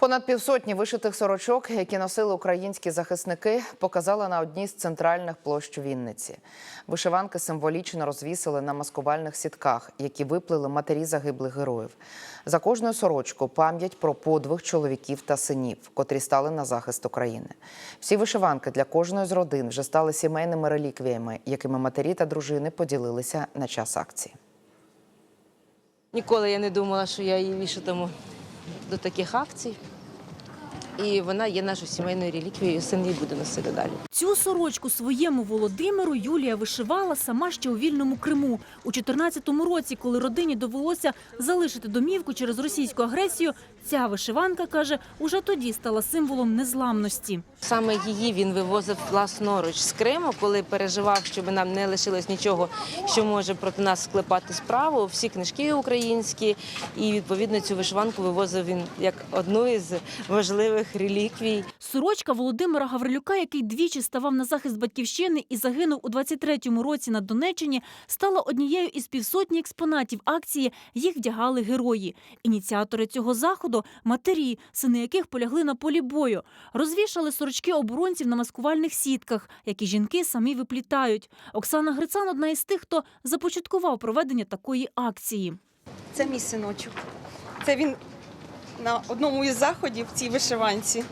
Понад півсотні вишитих сорочок, які носили українські захисники, показали на одній з центральних площ Вінниці. Вишиванки символічно розвісили на маскувальних сітках, які виплили матері загиблих героїв. За кожною сорочкою пам'ять про подвиг чоловіків та синів, котрі стали на захист України. Всі вишиванки для кожної з родин вже стали сімейними реліквіями, якими матері та дружини поділилися на час акції. Ніколи я не думала, що я її вішатиму до таких акцій. І вона є нашою сімейною реліквією, син її буде носити далі. Цю сорочку своєму Володимиру Юлія вишивала сама ще у вільному Криму. У 14-му році, коли родині довелося залишити домівку через російську агресію, ця вишиванка, каже, уже тоді стала символом незламності. Саме її він вивозив власноруч з Криму, коли переживав, щоб нам не лишилось нічого, що може проти нас склепати справу. Всі книжки українські, і відповідно цю вишиванку вивозив він як одну із важливих реліквій. Сорочка Володимира Гаврилюка, який двічі ставав на захист батьківщини і загинув у 23-му році на Донеччині, стала однією із півсотні експонатів акції «Їх вдягали герої». Ініціатори цього заходу – матері, сини яких полягли на полі бою. Розвішали сорочки оборонців на маскувальних сітках, які жінки самі виплітають. Оксана Грицан – одна із тих, хто започаткував проведення такої акції. Це мій синочок. Це він на одному із заходів в цій вишиванці.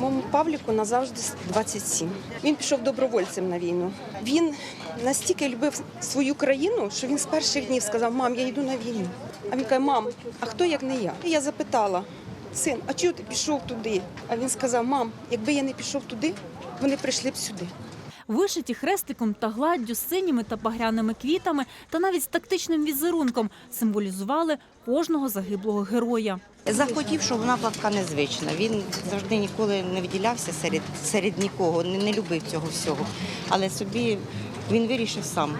Моєму Павліку назавжди 27. Він пішов добровольцем на війну. Він настільки любив свою країну, що він з перших днів сказав: Мам, я йду на війну. А він каже, мам, а хто як не я? І я запитала, син, а чого ти пішов туди? А він сказав: Мам, якби я не пішов туди, вони прийшли б сюди. Вишиті хрестиком та гладдю, синіми та багряними квітами та навіть з тактичним візерунком символізували кожного загиблого героя. Захотів, щоб вона була така незвична. Він завжди ніколи не виділявся серед, серед нікого, не, не любив цього всього. Але собі він вирішив сам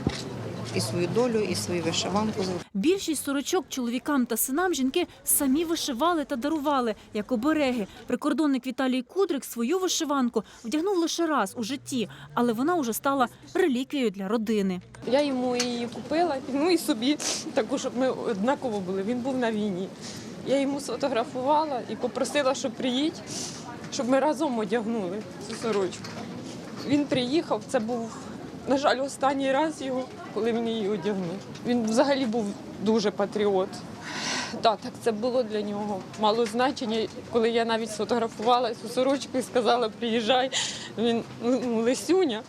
і свою долю, і свою вишиванку. Більшість сорочок чоловікам та синам жінки самі вишивали та дарували, як обереги. Прикордонник Віталій Кудрик свою вишиванку вдягнув лише раз у житті, але вона уже стала реліквією для родини. Я йому її купила, ну і собі таку, щоб ми однаково були. Він був на війні. Я йому сфотографувала і попросила, щоб приїдь, щоб ми разом одягнули цю сорочку. Він приїхав, це був, на жаль, останній раз його, коли мені її одягнув. Він взагалі був дуже патріот. Так, так це було для нього мало значення. Коли я навіть сфотографувалася у сорочку і сказала, приїжджай, він ну, Лисюня,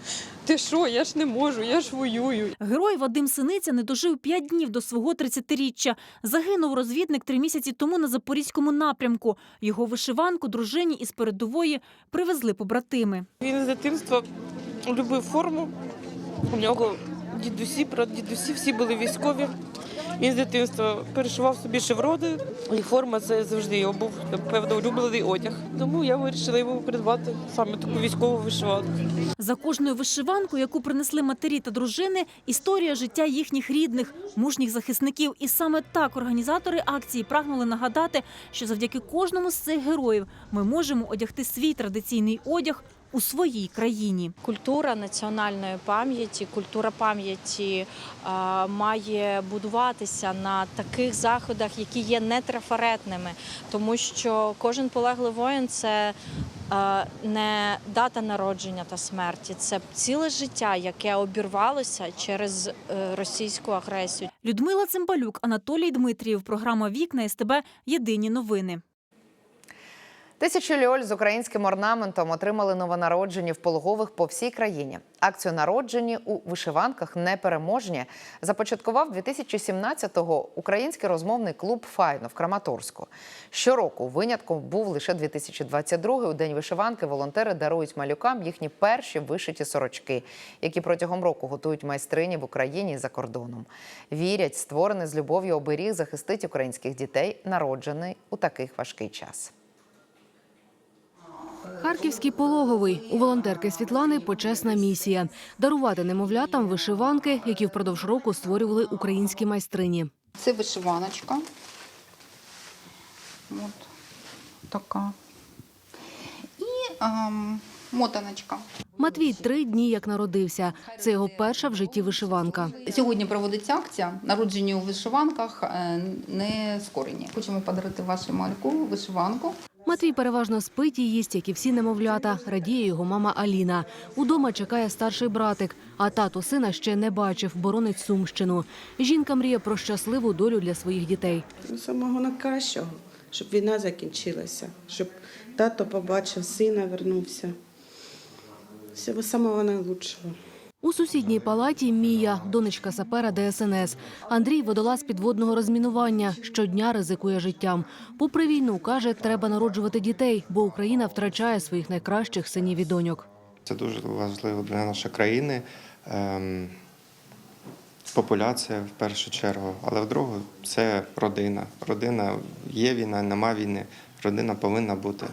ти що, я ж не можу, я ж воюю. Герой Вадим Синиця не дожив п'ять днів до свого 30-річчя. Загинув розвідник три місяці тому на запорізькому напрямку. Його вишиванку дружині із передової привезли побратими. Він з дитинства любив форму. У нього дідусі, прадідусі всі були військові. Він з дитинства перешивав собі шеврони, і форма це завжди його був певно улюблений одяг. Тому я вирішила йому придбати саме таку військову вишиванку. За кожною вишиванкою, яку принесли матері та дружини, історія життя їхніх рідних, мужніх захисників. І саме так організатори акції прагнули нагадати, що завдяки кожному з цих героїв ми можемо одягти свій традиційний одяг у своїй країні. Культура національної пам'яті, культура пам'яті е, має будуватися на таких заходах, які є нетрафаретними, тому що кожен полеглий воїн це е, не дата народження та смерті, це ціле життя, яке обірвалося через е, російську агресію. Людмила Цимбалюк, Анатолій Дмитрієв. Програма Вікна СТБ. Єдині новини. Тисячі льоль з українським орнаментом отримали новонароджені в пологових по всій країні. Акцію народжені у вишиванках непереможні започаткував 2017-го український розмовний клуб Файно в Краматорську. Щороку винятком був лише 2022 У день вишиванки волонтери дарують малюкам їхні перші вишиті сорочки, які протягом року готують майстрині в Україні і за кордоном. Вірять, створений з любов'ю оберіг захистить українських дітей, народжений у таких важкий час. Харківський пологовий у волонтерки Світлани почесна місія дарувати немовлятам вишиванки, які впродовж року створювали українські майстрині. Це вишиваночка. От така. І ем, мотаночка. Матвій три дні як народився. Це його перша в житті вишиванка. Сьогодні проводиться акція народжені у вишиванках е, не скорені. Хочемо подарувати вашому мальку вишиванку. Матвій переважно спить і їсть, як і всі немовлята. Радіє його мама Аліна. Удома чекає старший братик, а тато сина ще не бачив, боронить Сумщину. Жінка мріє про щасливу долю для своїх дітей. Ну, Самого найкращого, щоб війна закінчилася, щоб тато побачив сина, вернувся. Всього самого найлучшого. У сусідній палаті Мія, донечка сапера ДСНС. Андрій водолаз підводного розмінування. Щодня ризикує життям. Попри війну, каже, треба народжувати дітей, бо Україна втрачає своїх найкращих синів і доньок. Це дуже важливо для нашої країни. Ем, популяція в першу чергу, але в другу це родина. Родина є війна, нема війни. Родина повинна бути.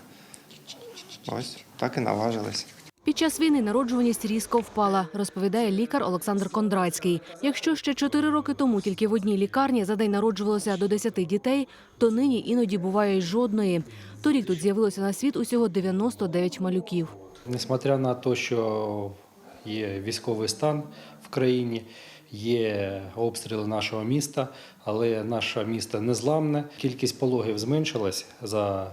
Ось так і наважилися. Під час війни народжуваність різко впала, розповідає лікар Олександр Кондрацький. Якщо ще чотири роки тому тільки в одній лікарні за день народжувалося до 10 дітей, то нині іноді буває й жодної. Торік тут з'явилося на світ усього 99 малюків. Несмотря на те, що є військовий стан в країні, є обстріли нашого міста, але наше місто незламне. Кількість пологів зменшилась за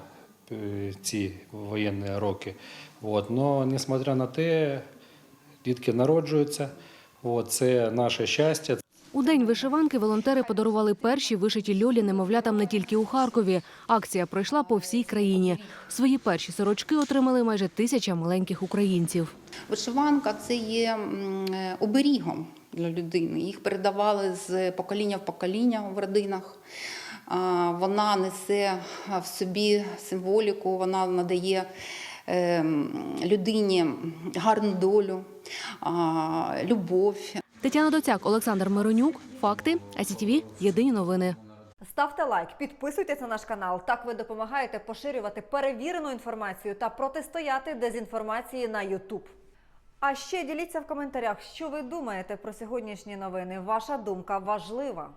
ці воєнні роки. От. Но, несмотря на те, дітки народжуються. От. Це наше щастя, У день вишиванки волонтери подарували перші вишиті льолі немовлятам не тільки у Харкові. Акція пройшла по всій країні. Свої перші сорочки отримали майже тисяча маленьких українців. Вишиванка це є е, оберігом для людини. Їх передавали з покоління в покоління в родинах. Вона несе в собі символіку, вона надає е, людині гарну долю, любов. Тетяна Доцяк, Олександр Миронюк. Факти. АСІТВ. Єдині новини. Ставте лайк, підписуйтесь на наш канал. Так ви допомагаєте поширювати перевірену інформацію та протистояти дезінформації на YouTube. А ще діліться в коментарях, що ви думаєте про сьогоднішні новини. Ваша думка важлива.